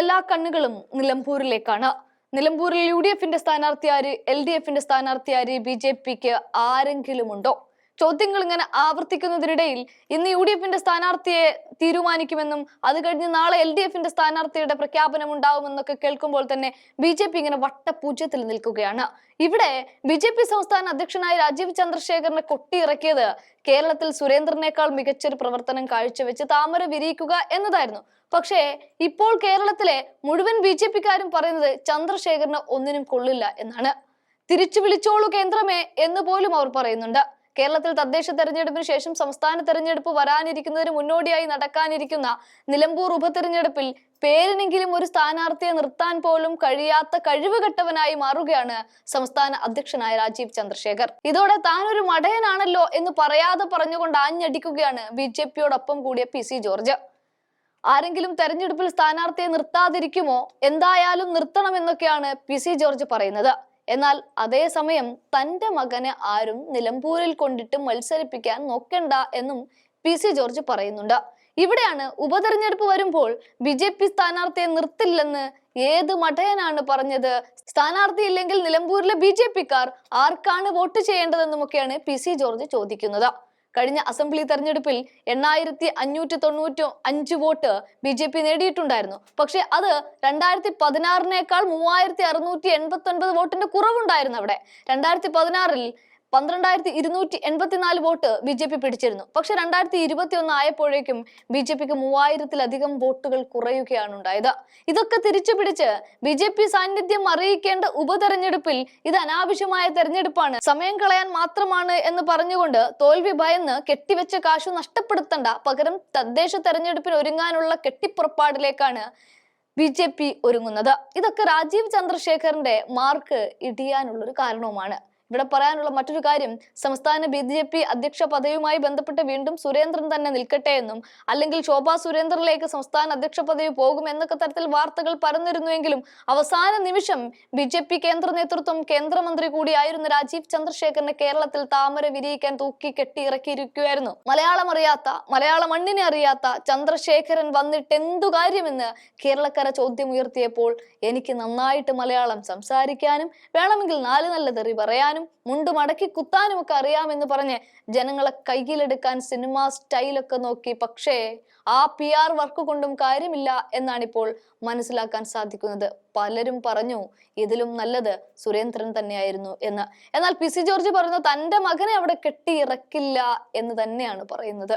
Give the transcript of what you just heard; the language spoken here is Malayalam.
എല്ലാ കണ്ണുകളും നിലമ്പൂരിലേക്കാണ്. നിലമ്പൂരിൽ യു ഡി എഫിന്റെ സ്ഥാനാർത്ഥി ആര് എൽ ഡി എഫിന്റെ സ്ഥാനാർത്ഥി ആര് ബി ജെ പിക്ക് ആരെങ്കിലും ഉണ്ടോ ചോദ്യങ്ങൾ ഇങ്ങനെ ആവർത്തിക്കുന്നതിനിടയിൽ ഇന്ന് യു ഡി എഫിന്റെ സ്ഥാനാർത്ഥിയെ തീരുമാനിക്കുമെന്നും അത് കഴിഞ്ഞ് നാളെ എൽ ഡി എഫിന്റെ സ്ഥാനാർത്ഥിയുടെ പ്രഖ്യാപനം ഉണ്ടാവുമെന്നൊക്കെ കേൾക്കുമ്പോൾ തന്നെ ബി ജെ പി ഇങ്ങനെ വട്ടപൂജ്യത്തിൽ നിൽക്കുകയാണ്. ഇവിടെ ബി ജെ പി സംസ്ഥാന അധ്യക്ഷനായ രാജീവ് ചന്ദ്രശേഖരനെ കൊട്ടിയിറക്കിയത് കേരളത്തിൽ സുരേന്ദ്രനേക്കാൾ മികച്ചൊരു പ്രവർത്തനം കാഴ്ചവെച്ച് താമര വിരിയിക്കുക എന്നതായിരുന്നു. പക്ഷേ ഇപ്പോൾ കേരളത്തിലെ മുഴുവൻ ബി ജെ പിക്കാരും പറയുന്നത് ചന്ദ്രശേഖരന് ഒന്നിനും കൊള്ളില്ല എന്നാണ്. തിരിച്ചു വിളിച്ചോളൂ കേന്ദ്രമേ എന്ന് പോലും അവർ പറയുന്നുണ്ട്. കേരളത്തിൽ തദ്ദേശ തെരഞ്ഞെടുപ്പിന് ശേഷം സംസ്ഥാന തെരഞ്ഞെടുപ്പ് വരാനിരിക്കുന്നതിന് മുന്നോടിയായി നടക്കാനിരിക്കുന്ന നിലമ്പൂർ ഉപതെരഞ്ഞെടുപ്പിൽ പേരിനെങ്കിലും ഒരു സ്ഥാനാർത്ഥിയെ നിർത്താൻ പോലും കഴിയാത്ത കഴിവുകെട്ടവനായി മാറുകയാണ് സംസ്ഥാന അധ്യക്ഷനായ രാജീവ് ചന്ദ്രശേഖർ. ഇതോടെ താൻ ഒരു മടയനാണല്ലോ എന്ന് പറയാതെ പറഞ്ഞുകൊണ്ട് ആഞ്ഞടിക്കുകയാണ് ബി ജെ പിയോടൊപ്പം കൂടിയ പി സി ജോർജ്. ആരെങ്കിലും തെരഞ്ഞെടുപ്പിൽ സ്ഥാനാർത്ഥിയെ നിർത്താതിരിക്കുമോ? എന്തായാലും നിർത്തണമെന്നൊക്കെയാണ് പി സി ജോർജ് പറയുന്നത്. എന്നാൽ അതേസമയം തന്റെ മകനെ ആരും നിലമ്പൂരിൽ കൊണ്ടിട്ട് മത്സരിപ്പിക്കാൻ നോക്കണ്ട എന്നും പി സി ജോർജ് പറയുന്നുണ്ട്. ഇവിടെയാണ് ഉപതെരഞ്ഞെടുപ്പ് വരുമ്പോൾ ബി ജെ പി സ്ഥാനാർത്ഥിയെ നിർത്തില്ലെന്ന് ഏത് മഠയനാണ് പറഞ്ഞത്? സ്ഥാനാർത്ഥി ഇല്ലെങ്കിൽ നിലമ്പൂരിലെ ബി ജെ പിക്കാർ ആർക്കാണ് വോട്ട് ചെയ്യേണ്ടതെന്നുമൊക്കെയാണ് പി സി ജോർജ് ചോദിക്കുന്നത്. കഴിഞ്ഞ അസംബ്ലി തെരഞ്ഞെടുപ്പിൽ എണ്ണായിരത്തി അഞ്ഞൂറ്റി തൊണ്ണൂറ്റി അഞ്ച് വോട്ട് ബി ജെ പി നേടിയിട്ടുണ്ടായിരുന്നു. പക്ഷെ അത് രണ്ടായിരത്തി പതിനാറിനേക്കാൾ മൂവായിരത്തി അറുന്നൂറ്റി എൺപത്തി ഒൻപത് വോട്ടിന്റെ കുറവുണ്ടായിരുന്നു അവിടെ. രണ്ടായിരത്തി പതിനാറിൽ പന്ത്രണ്ടായിരത്തി ഇരുന്നൂറ്റി എൺപത്തിനാല് വോട്ട് ബി ജെ പി പിടിച്ചിരുന്നു. പക്ഷെ രണ്ടായിരത്തി ഇരുപത്തി ഒന്ന് ആയപ്പോഴേക്കും ബി ജെ പിക്ക് മൂവായിരത്തിലധികം വോട്ടുകൾ കുറയുകയാണ് ഉണ്ടായത്. ഇതൊക്കെ തിരിച്ചു പിടിച്ച് ബി ജെ പി സാന്നിധ്യം അറിയിക്കേണ്ട ഉപതെരഞ്ഞെടുപ്പിൽ ഇത് അനാവശ്യമായ തെരഞ്ഞെടുപ്പാണ്. സമയം കളയാൻ മാത്രമാണ് എന്ന് പറഞ്ഞുകൊണ്ട് തോൽവി ഭയന്ന് കെട്ടിവെച്ച കാശു നഷ്ടപ്പെടുത്തണ്ട. പകരം തദ്ദേശ തെരഞ്ഞെടുപ്പിന് ഒരുങ്ങാനുള്ള കെട്ടിപ്പുറപ്പാടിലേക്കാണ് ബി ജെ പി ഒരുങ്ങുന്നത്. ഇതൊക്കെ രാജീവ് ചന്ദ്രശേഖറിന്റെ മാർക്ക് ഇടിയാനുള്ളൊരു കാരണവുമാണ്. ഇവിടെ പറയാനുള്ള മറ്റൊരു കാര്യം സംസ്ഥാന ബി ജെ പി അധ്യക്ഷ പദവിയുമായി ബന്ധപ്പെട്ട് വീണ്ടും സുരേന്ദ്രൻ തന്നെ നിൽക്കട്ടെ എന്നും അല്ലെങ്കിൽ ശോഭാ സുരേന്ദ്രനിലേക്ക് സംസ്ഥാന അധ്യക്ഷ പദവി പോകും എന്നൊക്കെ തരത്തിൽ വാർത്തകൾ പരന്നിരുന്നുവെങ്കിലും അവസാന നിമിഷം ബി ജെ പി കേന്ദ്ര നേതൃത്വം കേന്ദ്രമന്ത്രി കൂടിയായിരുന്ന രാജീവ് ചന്ദ്രശേഖരനെ കേരളത്തിൽ താമര വിരിയിക്കാൻ തൂക്കി കെട്ടി ഇറക്കിയിരിക്കുകയായിരുന്നു മലയാളം അറിയാത്ത മലയാള മണ്ണിനെ അറിയാത്ത ചന്ദ്രശേഖരൻ വന്നിട്ട് എന്തു കാര്യമെന്ന് കേരളക്കര ചോദ്യം ഉയർത്തിയപ്പോൾ എനിക്ക് നന്നായിട്ട് മലയാളം സംസാരിക്കാനും വേണമെങ്കിൽ നാല് നല്ല തെറി പറയാനും മുണ്ട് മടക്കി കുത്താനും ഒക്കെ അറിയാമെന്ന് പറഞ്ഞ് ജനങ്ങളെ കയ്യിലെടുക്കാൻ സിനിമ സ്റ്റൈലൊക്കെ നോക്കി. പക്ഷേ ആ പി ആർ വർക്ക് കൊണ്ടും കാര്യമില്ല എന്നാണിപ്പോൾ മനസ്സിലാക്കാൻ സാധിക്കുന്നത്. പലരും പറഞ്ഞു ഇതിലും നല്ലത് സുരേന്ദ്രൻ തന്നെയായിരുന്നു എന്ന്. എന്നാൽ പി സി ജോർജ് പറഞ്ഞു തന്റെ മകനെ അവിടെ കെട്ടിയിറക്കില്ല എന്ന് തന്നെയാണ് പറയുന്നത്.